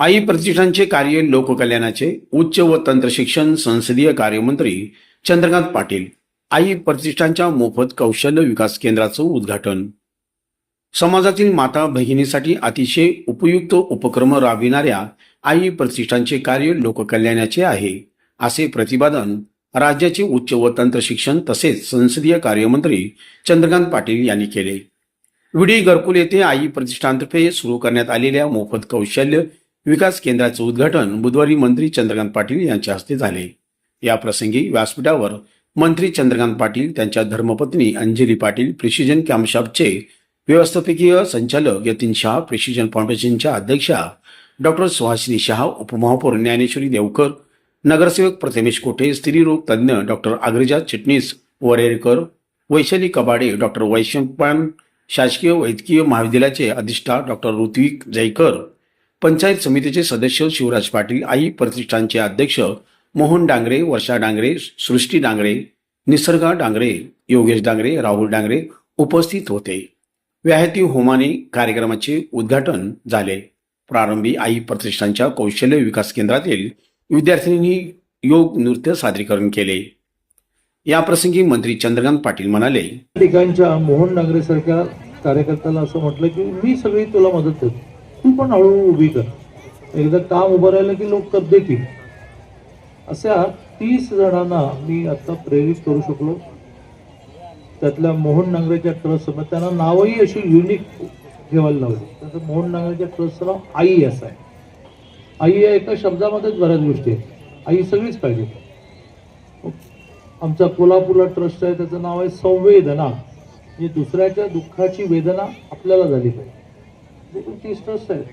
आई प्रतिष्ठानचे कार्य लोककल्याणाचे उच्च व तंत्र शिक्षण संसदीय कार्यमंत्री चंद्रकांत पाटील. आई प्रतिष्ठानच्या मोफत कौशल्य विकास केंद्राचं उद्घाटन. समाजातील माता भगिनीसाठी अतिशय उपयुक्त उपक्रम राबविणाऱ्या आई प्रतिष्ठानचे कार्य लोककल्याणाचे आहे असे प्रतिपादन राज्याचे उच्च व तंत्र शिक्षण तसेच संसदीय कार्यमंत्री चंद्रकांत पाटील यांनी केले. विडी घरकुल येथे आई प्रतिष्ठानतर्फे सुरू करण्यात आलेल्या मोफत कौशल्य विकास केंद्राचे उद्घाटन बुधवारी मंत्री चंद्रकांत पाटील यांच्या हस्ते झाले. या प्रसंगी व्यासपीठावर मंत्री चंद्रकांत पाटील त्यांच्या धर्मपत्नी अंजली पाटील प्रिसिजन कॅम्पशॉपचे व्यवस्थापकीय संचालक यतीन शहा प्रिसिजन फाउंडेशनच्या अध्यक्षा डॉक्टर सुहासिनी शहा उपमहापौर ज्ञानेश्वरी देवकर नगरसेवक प्रथमेश कोठे स्त्रीरोग तज्ज्ञ डॉक्टर अग्रजा चिटणीस वरेरकर वैशाली कबाडे डॉक्टर वैशंपान शासकीय वैद्यकीय महाविद्यालयाचे अधिष्ठा डॉक्टर ऋत्विक जयकर पंचायत समितीचे सदस्य शिवराज पाटील आई प्रतिष्ठानचे अध्यक्ष मोहन डांगरे वर्षा डांगरे सृष्टी डांगरे निसर्गा डांगरे योगेश डांगरे राहुल डांगरे उपस्थित होते. व्याहती होमाने कार्यक्रमाचे उद्घाटन झाले. प्रारंभी आई प्रतिष्ठानच्या कौशल्य विकास केंद्रातील विद्यार्थ्यांनी योग नृत्य सादरीकरण केले. याप्रसंगी मंत्री चंद्रकांत पाटील म्हणाले ठिकाणच्या मोहन डांगरे सारख्या कार्यकर्त्याला असं म्हटलं की मी सगळी तुला मदत करतो. तू पण हळूहळू उभी कर. एकदा काम उभं राहिलं की लोक कप देतील? अशा तीस जणांना मी आता प्रेरित करू शकलो. त्यातल्या मोहन नांगरेच्या ट्रस्ट त्यांना नावही अशी युनिक ठेवायला लावली. त्याचं मोहन नांगरेच्या ट्रस्टचं नाव आई असं आहे. आई या एका शब्दामध्येच बऱ्याच गोष्टी आहेत. आई सगळीच पाहिजे. आमचा कोल्हापूरला ट्रस्ट आहे त्याचं नाव आहे संवेदना. म्हणजे दुसऱ्याच्या दुःखाची वेदना आपल्याला झाली पाहिजे. तीस ट्रस्ट आहेत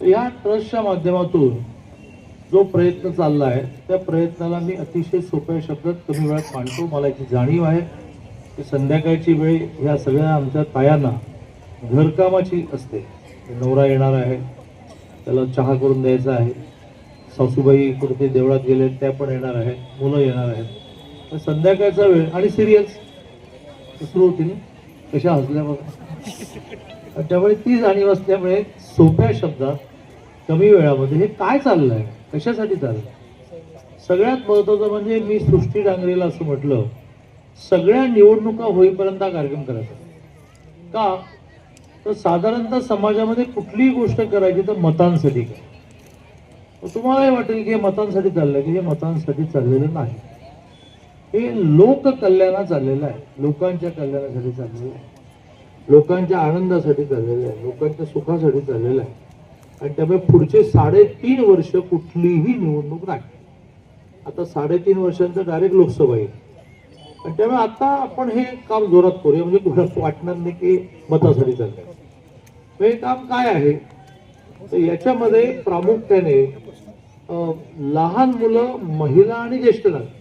तर या ट्रस्टच्या माध्यमातून जो प्रयत्न चालला आहे त्या प्रयत्नाला मी अतिशय सोप्या शब्दात कमी वेळात मांडतो. मला याची जाणीव आहे की संध्याकाळची वेळ ह्या सगळ्या आमच्या तायांना घरकामाची असते. नवरा येणार आहे त्याला चहा करून द्यायचा आहे सासूबाई कुठे देवळात गेले त्या पण येणार आहेत मुलं येणार आहेत. तर संध्याकाळचा वेळ आणि सिरियल्स सुरू होती ना कशा हसल्या बघा. त्यामुळे ती जाणीव असल्यामुळे सोप्या शब्दात कमी वेळामध्ये हे काय चाललं आहे कशासाठी चाललंय? सगळ्यात महत्वाचं म्हणजे मी सृष्टी डांगरेला असं म्हटलं सगळ्या निवडणुका होईपर्यंत हा कार्यक्रम करायचा. का? तर साधारणतः समाजामध्ये कुठलीही गोष्ट करायची तर मतांसाठी काय तुम्हालाही वाटेल की हे मतांसाठी चाललंय की हे मतांसाठी चाललेलं नाही. हे लोककल्याणा चाललेलं आहे. लोकांच्या कल्याणासाठी चाललेलं आहे. लोकांच्या आनंदासाठी चाललेलं आहे लोकांच्या सुखासाठी चाललेलं आहे. आणि त्यामुळे पुढचे साडेतीन वर्ष कुठलीही निवडणूक नाही. आता साडेतीन वर्षांचं डायरेक्ट लोकसभा येईल. आणि त्यामुळे आता आपण हे काम जोरात करूया म्हणजे कोणाला वाटणार नाही की मतासाठी चाललंय हे काम काय आहे? तर याच्यामध्ये प्रामुख्याने लहान मुलं महिला आणि ज्येष्ठ नागरिक.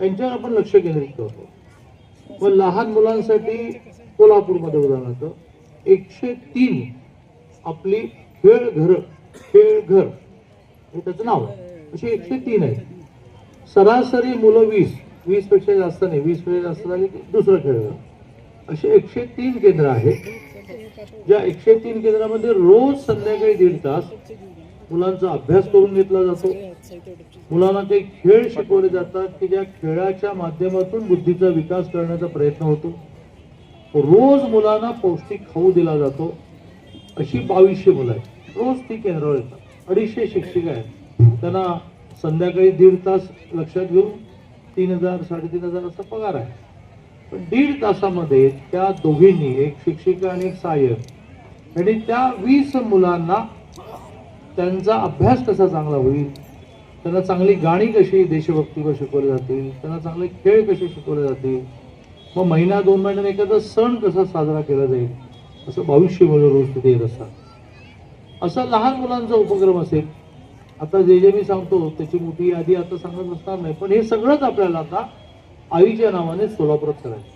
यांच्यावर आपण लक्ष केंद्रित करतो. मग लहान मुलांसाठी कोल्हापूरमध्ये उदाहरणार्थ एकशे तीन आपली खेळ घर खेळ घर हे त्याचं नाव आहे. अशी एकशे तीन आहे. सरासरी मुलं वीस वीसपेक्षा जास्त नाही. वीसपेक्षा जास्त झाली की दुसरं खेळघर असे एकशे तीन केंद्र आहेत ज्या एकशे तीन केंद्रामध्ये रोज संध्याकाळी दीड तास मुलांचा अभ्यास करून घेतला जातो. मुलांना ते खेळ शिकवले जातात की ज्या खेळाच्या माध्यमातून बुद्धीचा विकास करण्याचा प्रयत्न होतो. रोज मुलांना पौष्टिक खाऊ दिला जातो अशी बावीसशे मुलं आहेत. रोज ती केंद्रावर येतात. अडीचशे शिक्षिका आहेत. त्यांना संध्याकाळी दीड तास लक्षात घेऊन तीन हजार साडेतीन हजार असा पगार आहे. पण दीड तासामध्ये त्या दोघींनी एक शिक्षिका आणि एक सहाय्यक आणि त्या वीस मुलांना त्यांचा अभ्यास कसा चांगला होईल त्यांना चांगली गाणी कशी देशभक्तीवर शिकवली जातील त्यांना चांगले खेळ कसे शिकवले जातील मग महिना दोन महिन्याने एखादा सण कसा साजरा केला जाईल? असं भविष्य रोज तिथे येत असतात. असा लहान मुलांचा उपक्रम असेल. आता जे जे मी सांगतो त्याची मोठी यादी आता सांगत नसणार नाही पण हे सगळंच आपल्याला आता आईच्या नावाने सोलापुरात करायचं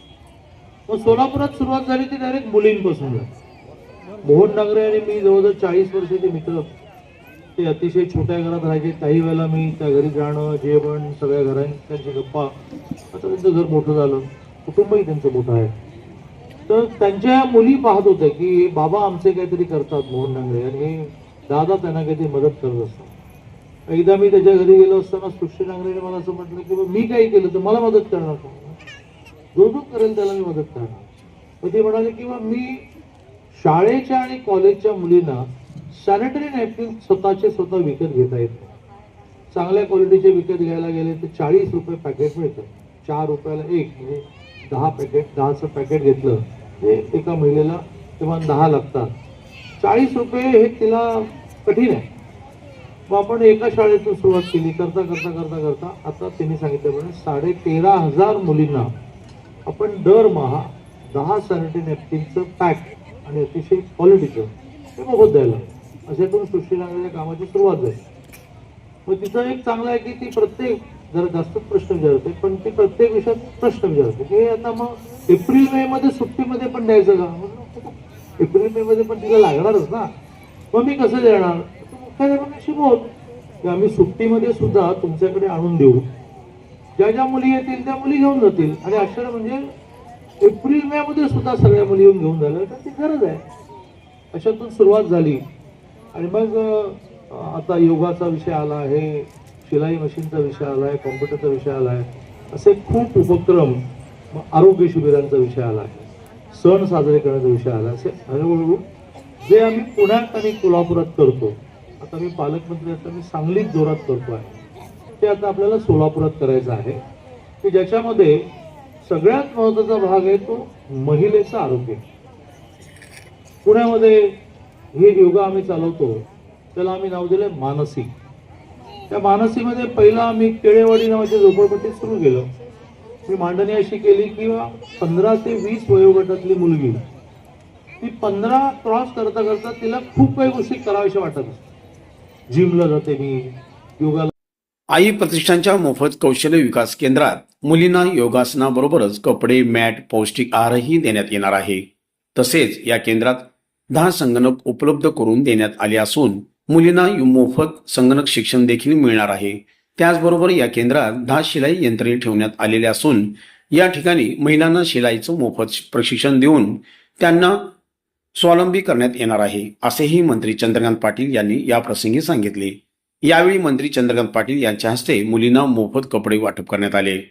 मग सोलापुरात सुरुवात झाली ती डायरेक्ट मुलींपासून झाली. मोहन डांगरे आणि मी जवळजवळ चाळीस वर्षाचे मित्र. ते अतिशय छोट्या घरात राहायचे. काही वेळेला मी त्या घरी जाणं जेवण सगळ्या घरांची गप्पा. आता त्यांचं घर मोठं झालं. कुटुंबही त्यांचं मोठं आहे. तर त्यांच्या मुली पाहत होत्या की बाबा आमचे काहीतरी करतात मोहन डांगरे आणि हे दादा त्यांना काहीतरी मदत करत असतात. एकदा मी त्याच्या घरी गेलो असताना सृष्टी डांगरेने मला असं म्हटलं की "बा, मी काही केलं तर मला मदत करणार का जो जो करेल त्याला मी मदत करणार. मग ते म्हणाले की मी शाळेच्या आणि कॉलेजच्या मुलींना सॅनिटरी नॅपकिन स्वतःचे स्वतः विकत घेता येत नाही. चांगल्या क्वालिटीचे विकत घ्यायला गेले तर चाळीस रुपये पॅकेट मिळतं चार रुपयाला एक म्हणजे दहा पॅकेट दहाचं पॅकेट घेतलं. ते एका महिलेला किमान दहा लागतात. चाळीस रुपये हे तिला कठीण आहे. मग आपण एका शाळेतून सुरुवात केली. करता करता करता करता आता त्यांनी सांगितल्याप्रमाणे साडे तेरा हजार मुलींना आपण दरमहा दहा सॅनिटरी नॅपकिनचं पॅक आणि अतिशय क्वालिटीचं हे मोफत द्यायला. अशातून सृष्टी लागलेल्या कामाची सुरुवात झाली. मग तिचं एक चांगलं आहे की ती प्रत्येक जरा जास्तच प्रश्न विचारते पण ते प्रत्येक विषयात प्रश्न विचारते की हे आता मग एप्रिल मे मध्ये सुट्टीमध्ये पण द्यायचं का? एप्रिल मे मध्ये पण तिला लागणारच ना. मग मी कसं देणार? तर मुख्याध्यापकांशी बोल की आम्ही सुट्टीमध्ये सुद्धा तुमच्याकडे आणून देऊ. ज्या ज्या मुली येतील त्या मुली घेऊन जातील. आणि अक्षर म्हणजे एप्रिल मे मध्ये सुद्धा सगळ्या मुली येऊन घेऊन झाल्या तर ती गरज आहे. अशातून सुरुवात झाली. आणि मग आता योगाचा विषय आला आहे. शिलाई मशीनचा विषय आला आहे कॉम्प्युटरचा विषय आला आहे असे खूप उपक्रम आरोग्य शिबिरांचा विषय आला आहे सण साजरे करण्याचा विषय आला असे हळूहळू जे आम्ही पुण्यात आणि कोल्हापुरात करतो आता मी पालकमंत्री आता मी सांगलीत जोरात करतो आहे. ते आता आपल्याला सोलापुरात करायचं आहे. की ज्याच्यामध्ये सगळ्यात महत्त्वाचा भाग आहे तो महिलेचं आरोग्य. पुण्यामध्ये हे योगा आम्ही चालवतो. त्याला आम्ही नाव दिलं मानसिक. त्या मानसीमध्ये पहिला आम्ही केळेवाडी नावाच्या झोपडपट्टीत सुरू केलं. मी मांडणी अशी केली की पंधरा ते वीस वयोगटातली मुलगी ती पंधरा क्रॉस करता करता तिला खूप काही गोष्टी कराव्याशा वाटत जिमला जाते मी योगाला आई प्रतिष्ठानच्या मोफत कौशल्य विकास केंद्रात मुलींना योगासनाबरोबरच कपडे मॅट पौष्टिक आहारही देण्यात येणार आहे. तसेच या केंद्रात दहा संगणक उपलब्ध करून देण्यात आले असून मुलींना मोफत संगणक शिक्षण देखील मिळणार आहे. त्याचबरोबर या केंद्रात दहा शिलाई यंत्रे ठेवण्यात आलेले असून या ठिकाणी महिलांना शिलाईचं मोफत प्रशिक्षण देऊन त्यांना स्वावलंबी करण्यात येणार आहे असेही मंत्री चंद्रकांत पाटील यांनी या प्रसंगी सांगितले. यावेळी मंत्री चंद्रकांत पाटील यांच्या हस्ते मुलींना मोफत कपडे वाटप करण्यात आले.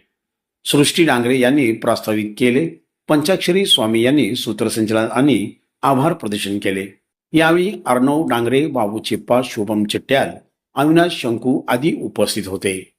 सृष्टी डांगरे यांनी प्रास्ताविक केले. पंचाक्षरी स्वामी यांनी सूत्रसंचलन आणि आभार प्रदर्शन केले. यावेळी अर्णव डांगरे बाबू चिप्पा शुभम चिट्ट्याल अविनाश शंकू आदी उपस्थित होते.